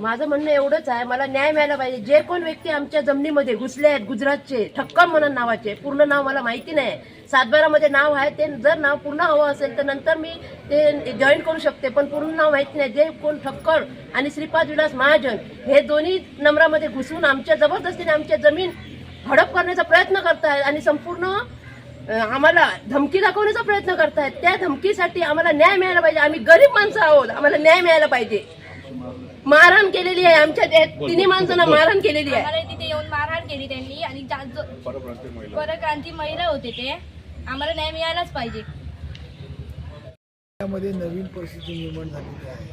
माझं म्हणणं एवढंच आहे मला न्याय मिळाला पाहिजे. जे कोण व्यक्ती आमच्या जमिनीमध्ये घुसले आहेत गुजरातचे ठक्कम म्हणून नावाचे पूर्ण नाव मला माहिती नाही. सातबारामध्ये नाव आहे ते जर नाव पूर्ण हवं असेल तर नंतर मी ते जॉईन करू शकते पण पूर्ण नाव माहिती नाही. जे कोण ठक्कर आणि श्रीपाद विलास महाजन हे दोन्ही नंबरामध्ये घुसून आमच्या जबरदस्तीने आमच्या जमीन हडप करण्याचा प्रयत्न करतायत आणि संपूर्ण आम्हाला धमकी दाखवण्याचा प्रयत्न करतायत. त्या धमकीसाठी आम्हाला न्याय मिळायला पाहिजे. आम्ही गरीब माणसं आहोत आम्हाला न्याय मिळायला पाहिजे. मारहाण केलेली आहे. आमच्या त्या तिन्ही माणसांना मारहाण केलेली आहे. आम्हाला तिथे येऊन मारहाण केली त्यांनी आणि जो- परप्रांतीय महिला. होते ते. आम्हाला न्याय मिळायलाच पाहिजे. त्यामध्ये नवीन परिस्थिती निर्माण झालेली आहे.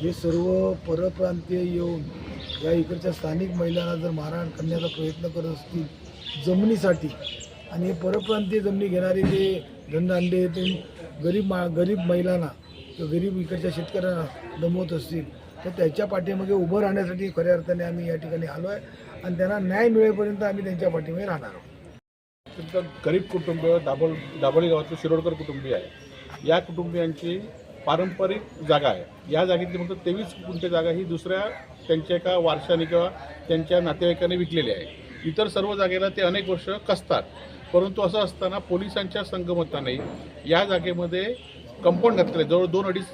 हे सर्व परप्रांतीय येऊन या इकडच्या स्थानिक महिलांना जर मारहाण करण्याचा प्रयत्न करत असतील जमिनीसाठी आणि हे परप्रांतीय जमिनी घेणारे जे धनदांडे ते गरीब मा गरीब महिलांना किंवा गरीब इकडच्या शेतकऱ्यांना दमवत असतील तर त्यांच्या पाठीमागे उभं राहण्यासाठी खऱ्या अर्थाने आम्ही या ठिकाणी आलो आहे आणि त्यांना न्याय मिळेपर्यंत आम्ही त्यांच्या पाठीमागे राहणार आहोत. तुमचं गरीब कुटुंब दाभोळ दाभोळी गावातलं शिरोडकर कुटुंबीय आहे. या कुटुंबियांची पारंपरिक जागा आहे. या जागेतली फक्त तेवीस गुंठे जागा ही दुसऱ्या त्यांच्या एका वारशाने किंवा त्यांच्या नातेवाईकाने विकलेली आहे. इतर सर्व जागेला ते अनेक वर्ष कसतात. परंतु असं असताना पोलिसांच्या संगमताने या जागेमध्ये कंपाऊंड घातलेलं आहे. जवळ दोन अडीच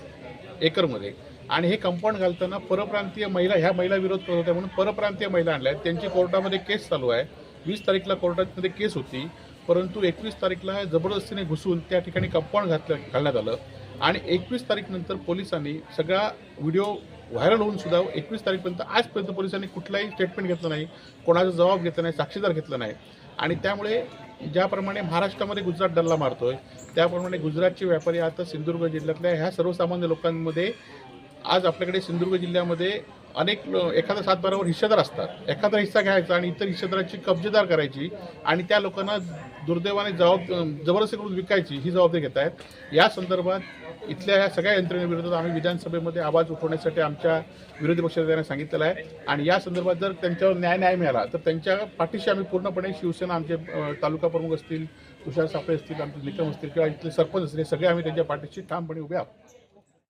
एकरमध्ये. आणि हे कंपाऊंड घालताना परप्रांतीय महिला ह्या महिला विरोध करत होत्या म्हणून परप्रांतीय महिला आणल्या. आहेत त्यांची कोर्टामध्ये केस चालू आहे. वीस तारीखला कोर्टामध्ये केस होती. परंतु एकवीस तारीखला जबरदस्तीने घुसून त्या ठिकाणी कंपाऊंड घातलं घालण्यात आलं. आणि एकवीस तारीखनंतर पोलिसांनी सगळा व्हिडिओ व्हायरल होऊन सुद्धा एकवीस तारीखपर्यंत आजपर्यंत पोलिसांनी कुठलाही स्टेटमेंट घेतलं नाही. कोणाचा जबाब घेतला नाही साक्षीदार घेतला नाही. आणि त्यामुळे ज्याप्रमाणे महाराष्ट्रामध्ये गुजरात डल्ला मारतोय त्याप्रमाणे गुजरातचे व्यापारी आता सिंधुदुर्ग जिल्ह्यातल्या ह्या सर्वसामान्य लोकांमध्ये आज आपल्याकडे सिंधुदुर्ग जिल्ह्यामध्ये अनेक एखाद्या सातबारावर हिस्सेदार असतात. एखादा हिस्सा घ्यायचा आणि इतर हिस्सेदाराची कब्जेदार करायची आणि त्या लोकांना दुर्दैवाने जबाब जबरदस्ती करून विकायची ही जबाबदारी घेत आहेत. या संदर्भात इथल्या ह्या सगळ्या यंत्रणेविरोधात आम्ही विधानसभेमध्ये आवाज उठवण्यासाठी आमच्या विरोधी पक्षाने सांगितलेलं आहे. आणि या संदर्भात जर त्यांच्यावर न्याय न्याय मिळाला तर त्यांच्या पाठीशी आम्ही पूर्णपणे शिवसेना आमचे तालुका प्रमुख असतील तुषार सापळे असतील आमचे निकम असतील किंवा इथले सरपंच असतील सगळे आम्ही त्यांच्या पाठीशी ठामपणे उभे आहोत.